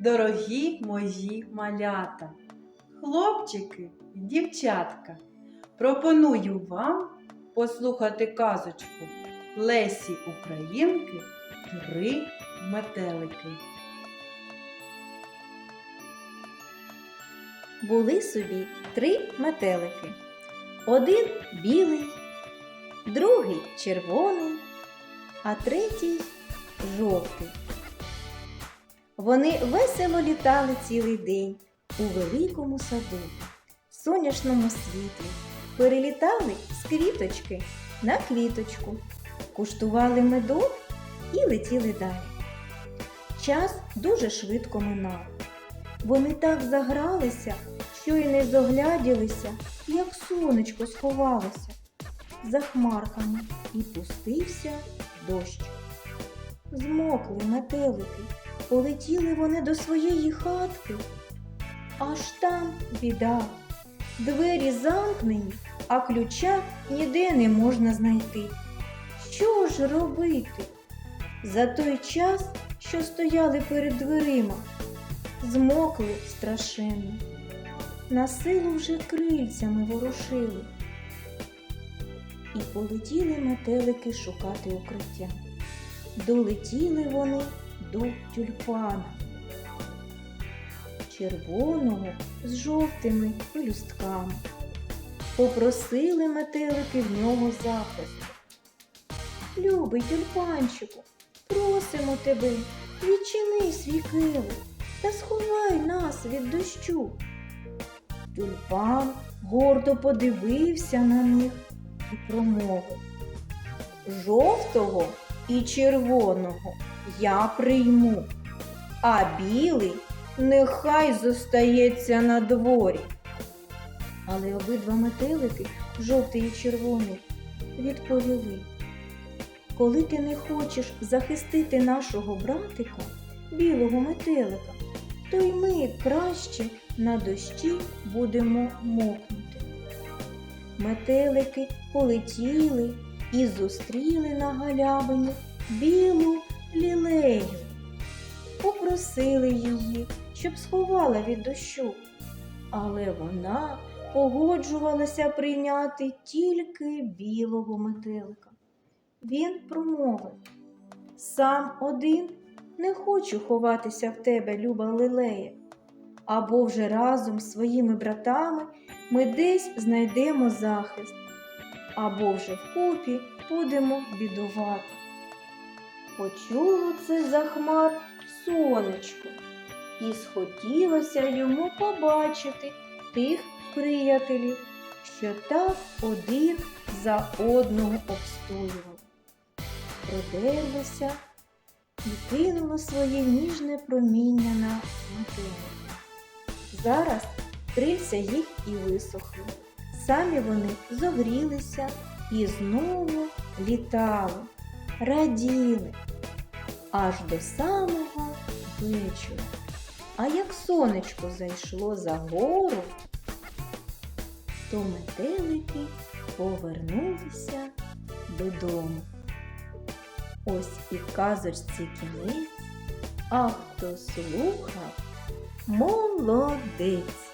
дорогі мої малята, хлопчики і дівчатка, пропоную вам послухати казочку Лесі Українки Три метелики. Були собі три метелики. Один білий, другий червоний, а третій жовтий. Вони весело літали цілий день у великому саду, сонячному світлі, перелітали з квіточки на квіточку, куштували медок і летіли далі. Час дуже швидко минав. Вони так загралися, що й не зогляділися, як сонечко сховалося за хмарками і пустився дощ. Змокли метелики, полетіли вони до своєї хатки. Аж там біда. Двері замкнені, а ключа ніде не можна знайти. Що ж робити? За той час, що стояли перед дверима, змокли страшенно. На силу вже крильцями ворушили. І полетіли метелики шукати укриття. Долетіли вони до тюльпана. Червоного з жовтими пелюстками. Попросили метелики в нього захисту. Любий тюльпанчику, просимо тебе, відчини свій килим та сховай нас від дощу. Тюльпан гордо подивився на них і промовив. Жовтого і червоного я прийму, а білий нехай зостається на дворі. Але обидва метелики, жовтий і червоний, відповіли. Коли ти не хочеш захистити нашого братика, білого метелика, то й ми краще на дощі будемо мокнути. Метелики полетіли і зустріли на галявині білу лілею. Попросили її, щоб сховала від дощу, але вона погоджувалася прийняти тільки білого метелика. Він промовив Сам один не хочу ховатися в тебе, люба лилея. Або вже разом з своїми братами ми десь знайдемо захист, або вже вкупі будемо бідувати. Почуло це за хмар сонечко, і схотілося йому побачити тих приятелів, що так один за одного обстоювали. Продерлося і кинуло своє ніжне проміння на метелика. Зараз крильця їх і висохли. Самі вони зогрілися і знову літали, раділи аж до самого вечора. А як сонечко зайшло за гору, то метелики повернулися додому. Ось і казочці кінець, а хто слухав, молодець.